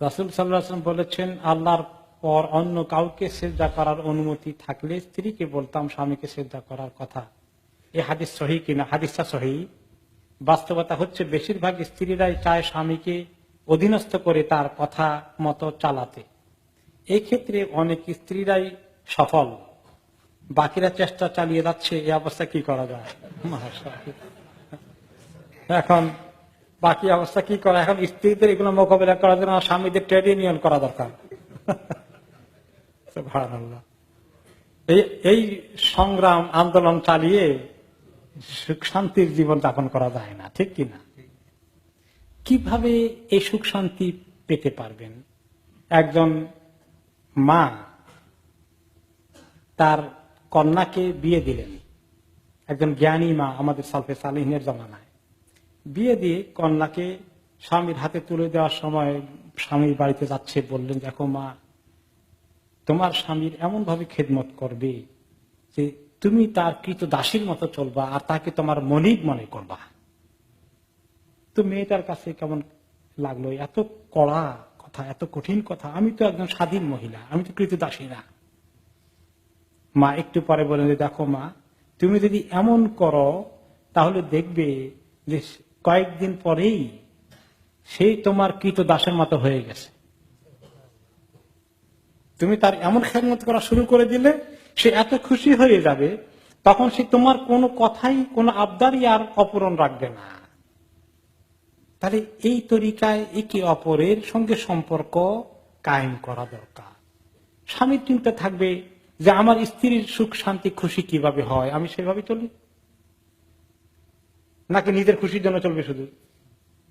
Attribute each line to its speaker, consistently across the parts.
Speaker 1: রাসুল সাল্লাহাম বলেছেন, আল্লাহর পর অন্য কাউকে সেজদা করার অনুমতি থাকলে স্ত্রীকে বলতাম স্বামীকে সেজদা করার কথা। এই হাদিস সহি কিনা? হাদিসটা সহি বাস্তবতা হচ্ছে বেশিরভাগ স্ত্রীরাই চায় স্বামীকে অধীনস্থ করে তার কথা মতো চালাতে। ক্ষেত্রে অনেক স্ত্রীরাই সফল। বাকিরা চেষ্টা চালিয়ে যাচ্ছে, এই অবস্থা কি করা যায়? এখন বাকি অবস্থা কি করা? এখন স্ত্রীদের এগুলো মোকাবিলা করার জন্য স্বামীদের ট্রেড ইউনিয়ন করা দরকার। এই সংগ্রাম, আন্দোলন চালিয়ে সুখ শান্তির জীবন যাপন করা যায় না, ঠিক কিনা কীভাবে এই সুখ শান্তি পেতে পারবেন? একজন মা তার কন্যাকে বিয়ে দিলেন। একজন জ্ঞানী মা আমাদের সালফে সালিহিনের জমানায়। বিয়ে দিয়ে কন্যাকে স্বামীর হাতে তুলে দেওয়ার সময় স্বামীর বাড়িতে যাচ্ছে, বললেন, দেখো মা, তোমার স্বামীর এমন ভাবে খেদমত করবে যে তুমি তার কৃত দাসীর মতো চলবা আর তাকে তোমার মনিব মনে করবা। তো মেয়েটার কাছে কেমন লাগল? এত কড়া কথা, এত কঠিন কথা। আমি তো একজন স্বাধীন মহিলা, আমি তো কৃত দাসী না। মা একটু পরে বলেন দেখো মা, তুমি যদি এমন করো, তাহলে দেখবে যে কয়েকদিন পরেই সেই তোমার কৃত দাসের মতো হয়ে গেছে। তুমি তার এমন খেদমত করা শুরু করে দিলে, সে এত খুশি হয়ে যাবে, তখন সে তোমার কোনো কথাই, কোনো আবদারই আর অপূরণ রাখবে না। তাহলে এই তরিকায় একে অপরের সঙ্গে সম্পর্ক কায়েম করা দরকার। স্বামীর চিন্তা থাকবে যে আমার স্ত্রীর সুখ শান্তি খুশি কীভাবে হয়, আমি সেভাবে চলি। নাকি নিজের খুশির জন্য চলবে শুধু?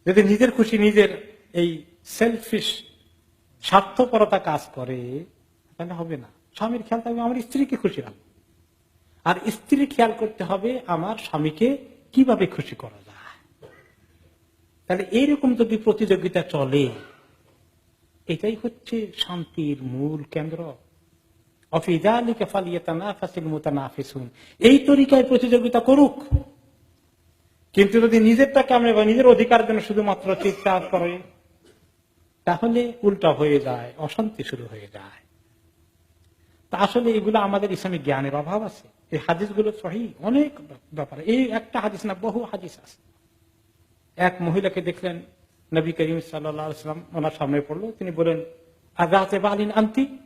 Speaker 1: যদি নিজের খুশি নিজের এই সেলফিশ স্বার্থপরতা কাজ করে, তাহলে হবে না। স্বামীর খেয়াল থাকবে, আমার স্ত্রীকে খুশি রাখব। আর স্ত্রী খেয়াল করতে হবে আমার স্বামীকে কীভাবে খুশি করা যায়। তাহলে এইরকম যদি প্রতিযোগিতা চলে, এটাই হচ্ছে শান্তির মূল কেন্দ্র। অফিজালিকে ফালিয়াতানা ফাসিল মুতানাফিসুন। এই তরিকায় প্রতিযোগিতা করুক। কিন্তু যদি নিজেরটাকে আমরা বা নিজের অধিকার জন্য শুধুমাত্র চিৎকার করে, তাহলে উল্টা হয়ে যায়, অশান্তি শুরু হয়ে যায়। তা আসলে এগুলো আমাদের ইসলামিক জ্ঞানের অভাব আছে। এই হাদিসগুলো সহি, অনেক ব্যাপার। এই একটা হাদিস না, বহু হাদিস আছে। এক মহিলাকে দেখলেন, নবী করিম সাল্লাম ওনার সামনে পড়ল। তিনি বলেন আগাতে বালিন আন্তি?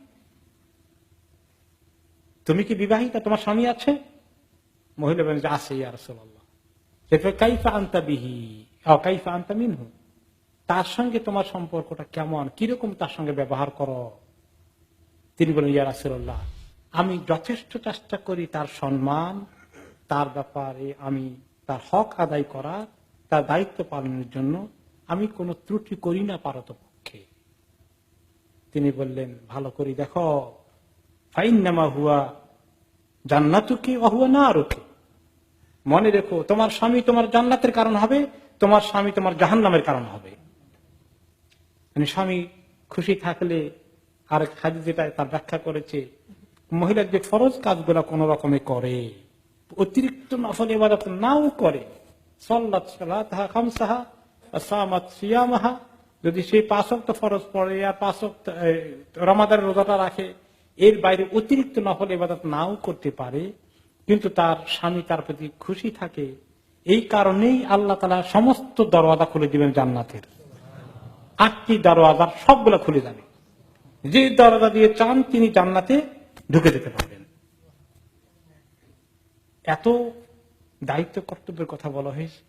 Speaker 1: তুমি কি বিবাহিতা? তোমার স্বামী আছে? মহিলা বলেন যে আছে ইয়ার সাল্লাহ কাইফা আন্তা বিহি? আন্তা মিনহু। তার সঙ্গে তোমার সম্পর্কটা কেমন? কীরকম তার সঙ্গে ব্যবহার করো? তিনি বলেন ইয়া রাসুল্লাহ আমি যথেষ্ট চেষ্টা করি তার সম্মান, তার ব্যাপারে আমি তার হক আদায় করা তার দায়িত্ব পালনের জন্য আমি কোনো ত্রুটি করি না পারত পক্ষে তিনি বললেন, ভালো করি, দেখো ফাইন নামা হুয়া জান্নাতুকে অহুয়া না আরোকে মনে রেখো, তোমার স্বামী তোমার জান্নাতের কারণ হবে, তোমার স্বামী তোমার জাহান নামের কারণ হবে। মানে স্বামী খুশি থাকলে আর হাজি যেটা তার ব্যাখ্যা করেছে, মহিলার যে ফরজ কাজগুলা কোন রকমে করে, অতিরিক্ত নফল এবাদত নাও করে। সিয়ামাহা। যদি সেই পাঁচক্ত ফরজ পড়ে আর পাঁচক্ত রমাদার রোজাটা রাখে, এর বাইরে অতিরিক্ত নফল এবাদত নাও করতে পারে কিন্তু তার স্বামী তার প্রতি খুশি থাকে। এই কারণেই আল্লাহ তালা সমস্ত দরওয়াজা খুলে দিবেন জান্নাতের। আটটি দরওয়াজার সবগুলো খুলে যাবে। যে দরজা দিয়ে চান তিনি জান্নাতে ঢুকে যেতে পারবেন। এত দায়িত্ব কর্তব্যের কথা বলা হয়েছে।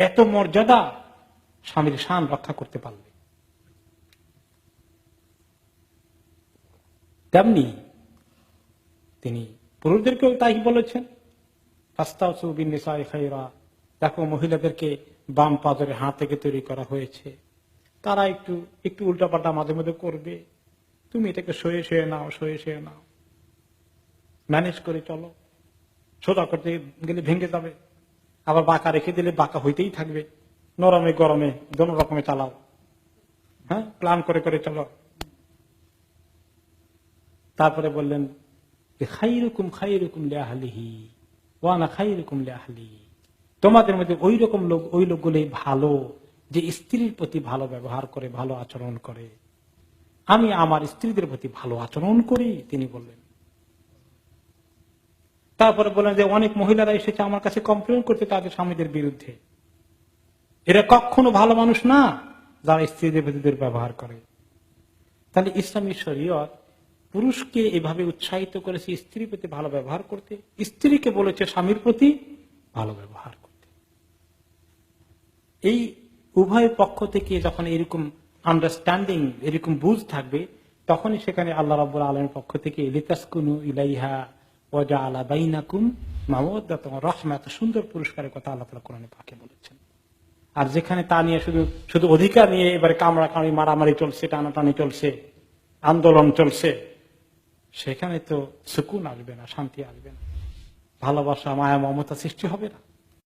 Speaker 1: এত মর্যাদা স্বামীর শান রক্ষা করতে পারবে তেমনি তিনি পুরুষদেরকেও তাই বলেছেন দেখো, মহিলাদেরকে বাম পাজরে হাত থেকে তৈরি করা হয়েছে। তারা একটু একটু উল্টাপাল্টা মাঝে মাঝে করবে। তুমি এটাকে সয়ে সয়ে নাও, সয়ে সয়ে নাও। ম্যানেজ করে চলো। সোজা করতে গেলে ভেঙে যাবে। আবার বাঁকা রেখে দিলে বাঁকা হইতেই থাকবে। নরমে গরমে দোনো রকমে চালাও। হ্যাঁ? প্ল্যান করে করে চলো। তারপরে বললেন তোমাদের মধ্যে ওই রকম লোক, ওই লোকগুলোই ভালো, যে স্ত্রীর প্রতি ভালো ব্যবহার করে, ভালো আচরণ করে। আমি আমার স্ত্রীদের প্রতি ভালো আচরণ করি, তিনি বললেন। তারপরে বললেন যে, অনেক মহিলারা এসেছে আমার কাছে কমপ্লেন করতে তাদের স্বামীদের বিরুদ্ধে। এরা কখনো ভালো মানুষ না, যারা স্ত্রীদের প্রতি দুর্ব্যবহার করে। তাহলে ইসলামী শরীয়ত পুরুষকে এভাবে উৎসাহিত করেছে স্ত্রীর প্রতি ভালো ব্যবহার করতে, স্ত্রীকে বলেছে স্বামীর প্রতি ভালো ব্যবহার করতে। এই উভয় পক্ষ থেকে যখন এরকম আন্ডারস্ট্যান্ডিং এরকম বুঝ থাকবে, তখনই সেখানে আল্লাহ রাবুল আলমের পক্ষ থেকে লিতাসকুনু ইলাইহা ওজা আলা বাইনাকুম মামদাত রহমা, এত সুন্দর পুরস্কারের কথা আল্লাহ তালা কোরআনে পাকে বলেছেন। আর যেখানে তা নিয়ে শুধু শুধু অধিকার নিয়ে এবারে কামড়া কামড়ি মারামারি চলছে, টানাটানি চলছে, আন্দোলন চলছে সেখানে তো সুকুন আসবে না শান্তি আসবে না। ভালোবাসা মায়া মমতা সৃষ্টি হবে না।